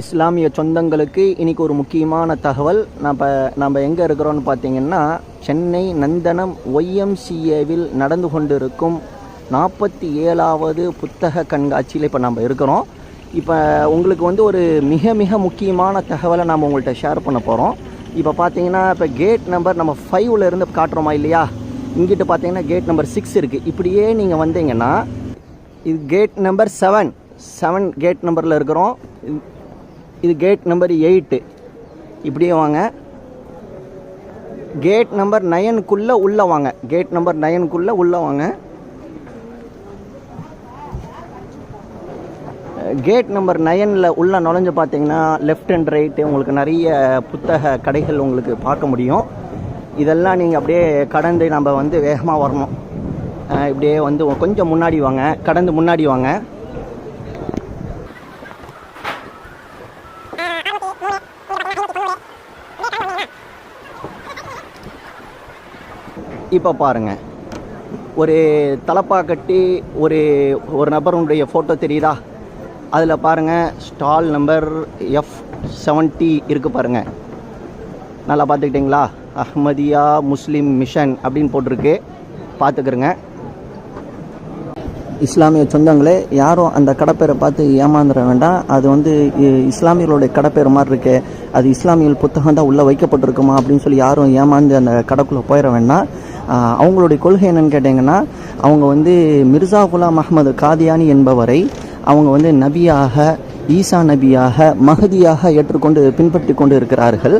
இஸ்லாமிய சொந்தங்களுக்கு இன்னைக்கு ஒரு முக்கியமான தகவல். நம்ம நம்ம எங்கே இருக்கிறோம்னு பார்த்தீங்கன்னா சென்னை நந்தனம் ஒய்எம்சிஏவில் நடந்து கொண்டிருக்கும் நாற்பத்தி ஏழாவது புத்தக கண்காட்சியில் இப்போ நம்ம இருக்கிறோம். இப்போ உங்களுக்கு வந்து ஒரு மிக மிக முக்கியமான தகவலை நாம் உங்கள்கிட்ட ஷேர் பண்ண போகிறோம் இப்போ பார்த்தீங்கன்னா இப்போ கேட் நம்பர் நம்ம ஃபைவ்ல இருந்து காட்டுறோமா இல்லையா? இங்கிட்டு பார்த்தீங்கன்னா கேட் நம்பர் சிக்ஸ் இருக்குது இப்படியே நீங்கள் வந்தீங்கன்னா இது gate number seven seven gate நம்பரில் இருக்கிறோம். இது- கேட் நம்பர் எயிட்டு இப்படியே வாங்க. கேட் நம்பர் நயனுக்குள்ளே உள்ளே வாங்க. கேட் நம்பர் நயனுக்குள்ளே உள்ளே வாங்க. கேட் நம்பர் நயனில் உள்ளே நுழைஞ்சு பார்த்தீங்கன்னா லெஃப்ட் அண்ட் ரைட்டு உங்களுக்கு நிறைய புத்தக கடைகள் உங்களுக்கு பார்க்க முடியும். இதெல்லாம் நீங்கள் அப்படியே கடந்து நம்ம வந்து வேகமாக வரணும். இப்படியே வந்து கொஞ்சம் முன்னாடி வாங்க. கடந்து முன்னாடி வாங்க. இப்போ பாருங்கள் ஒரு தலப்பா கட்டி ஒரு ஒரு நபருடைய ஃபோட்டோ தெரியுதா? அதில் பாருங்கள் ஸ்டால் நம்பர் எஃப் செவன்ட்டி இருக்குது பாருங்கள் நல்லா பார்த்துக்கிட்டிங்களா? அஹ்மதியா முஸ்லீம் மிஷன் அப்படின்னு போட்டிருக்கு. பார்த்துக்கிறங்க இஸ்லாமிய சொந்தங்களே யாரும் அந்த கடப்பேரை பார்த்து ஏமாந்துட வேண்டாம். அது வந்து இ- இஸ்லாமியர்களுடைய கடப்பேர் மாதிரி இருக்கு. அது இஸ்லாமியல் புத்தகம் தான் உள்ளே வைக்கப்பட்டிருக்குமா அப்படின்னு சொல்லி யாரும் ஏமாந்து அந்த கடைக்குள்ளே போயிட வேண்டாம். அவங்களுடைய கொள்கை என்னன்னு கேட்டிங்கன்னா அவங்க வந்து மிர்சா குலாம் அஹமது காதியானி என்பவரை அவங்க வந்து நபியாக ஈசா நபியாக மகதியாக ஏற்றுக்கொண்டு பின்பற்றி கொண்டு இருக்கிறார்கள்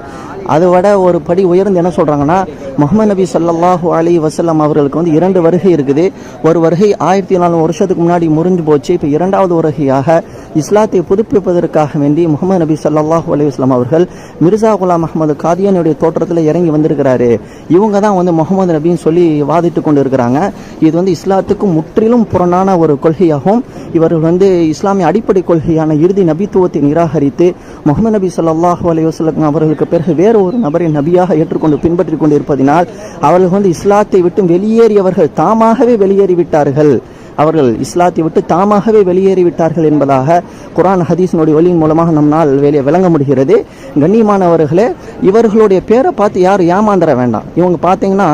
அதை விட ஒரு படி உயர்ந்து என்ன சொல்கிறாங்கன்னா முகமது நபி ஸல்லல்லாஹு அலி வசல்லாம் அவர்களுக்கு வந்து இரண்டு வருகை இருக்குது. ஒரு வருகை ஆயிரத்தி நாலு வருஷத்துக்கு முன்னாடி முறிஞ்சு போச்சு. இப்போ இரண்டாவது வருகையாக இஸ்லாத்தை புதுப்பிப்பதற்காக வேண்டி முகமது நபி சல்லாஹூ அலையுஸ்லாம் அவர்கள் மிர்சா குலாம் அஹமது காதியானுடைய தோற்றத்தில் இறங்கி வந்திருக்கிறாரு. இவங்க தான் வந்து முகமது நபின்னு சொல்லி வாதிட்டு கொண்டு இருக்கிறாங்க இது வந்து இஸ்லாத்துக்கு முற்றிலும் புறணான ஒரு கொள்கையாகும். இவர்கள் வந்து இஸ்லாமிய அடிப்படை கொள்கையான இறுதி நபித்துவத்தை நிராகரித்து முகமது நபி சல்லாஹூ அலையுஸ்லாம் அவர்களுக்கு பிறகு வேறு ஒரு நபரை நபியாக ஏற்றுக்கொண்டு பின்பற்றி கொண்டு இருப்பதினால் அவர்கள் வந்து இஸ்லாத்தை விட்டு வெளியேறியவர்கள் தாமாகவே வெளியேறிவிட்டார்கள். அவர்கள் இஸ்லாத்தை விட்டு தாமாகவே வெளியேறிவிட்டார்கள் என்பதாக குரான் ஹதீஸினுடைய ஒளியின் மூலமாக நம்மால் வெளியே விளங்க முடிகிறது. கண்ணியமானவர்களே இவர்களுடைய பேரை பார்த்து யாரும் ஏமாந்துட வேண்டாம். இவங்க பார்த்தீங்கன்னா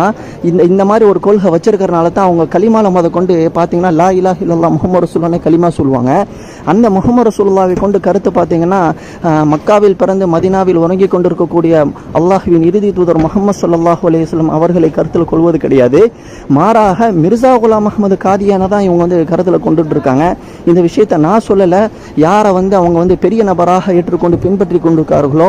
இந்த இந்த மாதிரி ஒரு கொள்கை வச்சிருக்கிறனால தான் அவங்க கலிமால முத கொண்டு பார்த்தீங்கன்னா லா இலா இல்லல்லாஹ் முகமது ரசூல்லானே களிமா சொல்லுவாங்க. அந்த முகமது ரசூல்லாவை கொண்டு கருத்து பார்த்தீங்கன்னா மக்காவில் பிறந்து மதினாவில் உறங்கி கொண்டிருக்கக்கூடிய அல்லாஹ்வின் இறுதி தூதர் முகமது ஸல்லல்லாஹு அலையம் அவர்களை கருத்தில் கொள்வது கிடையாது. மாறாக மிர்சா குலாம் அஹ்மது காதியான தான் இவங்க வந்து கருத்தில் கொண்டுட்டு இருக்காங்க இந்த விஷயத்தை நான் சொல்லலை. யாரை வந்து அவங்க வந்து பெரிய நபராக ஏற்றுக்கொண்டு பின்பற்றி கொண்டிருக்கார்களோ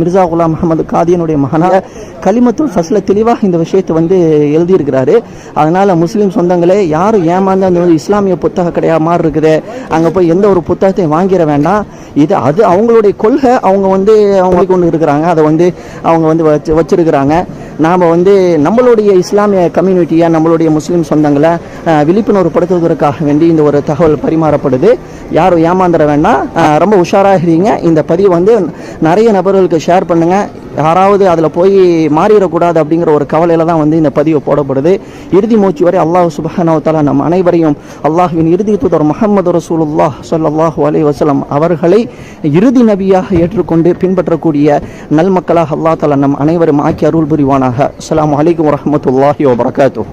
மிர்சா குலாம் அகமது காதியனுடைய மகனாக கலிமத்துல் ஃபஸ்ல தெளிவாக இந்த விஷயத்தை வந்து எழுதியிருக்கிறாரு. அதனால் முஸ்லீம் சொந்தங்களே யாரும் ஏமாந்து அந்த வந்து இஸ்லாமிய புத்தக கிடையாது மாதிரி இருக்குது. அங்கே போய் எந்த ஒரு புத்தகத்தையும் வாங்கிட வேண்டாம். இது அது அவங்களுடைய கொள்கை. அவங்க வந்து அவங்களுக்கு ஒன்று இருக்கிறாங்க. அதை வந்து அவங்க வந்து வச்சு வச்சிருக்கிறாங்க. நாம் வந்து நம்மளுடைய இஸ்லாமிய கம்யூனிட்டியாக நம்மளுடைய முஸ்லீம் சொந்தங்களை விழிப்புணர்வு படுத்துவதற்காக வேண்டி இந்த ஒரு தகவல் பரிமாறப்படுது. யாரும் ஏமாந்துட வேண்டாம். ரொம்ப உஷாராக இருங்க. இந்த பதிவு வந்து நிறைய நபர்களுக்கு ஷேர் பண்ணுங்கள் யாராவது அதில் போய் மாறிடக்கூடாது அப்படிங்கிற ஒரு கவலையில் தான் வந்து இந்த பதிவு போடப்படுது. இறுதி மூச்சு வரை அல்லாஹ் சுபஹானஹு நம் அனைவரையும் அல்லாஹுவின் இறுதி தூதர் முகமது ரசூலுல்லாஹ் சொல்லாஹு அலைஹி வசலம் அவர்களை இறுதி நபியாக ஏற்றுக்கொண்டு பின்பற்றக்கூடிய நல்மக்களாக அல்லாஹ் தலா நம் அனைவரும் ஆக்கி அருள் புரிவானாக. அஸ்லாம் வலைக்கம் வரமத்துல்லாஹி வபரகாத்தூ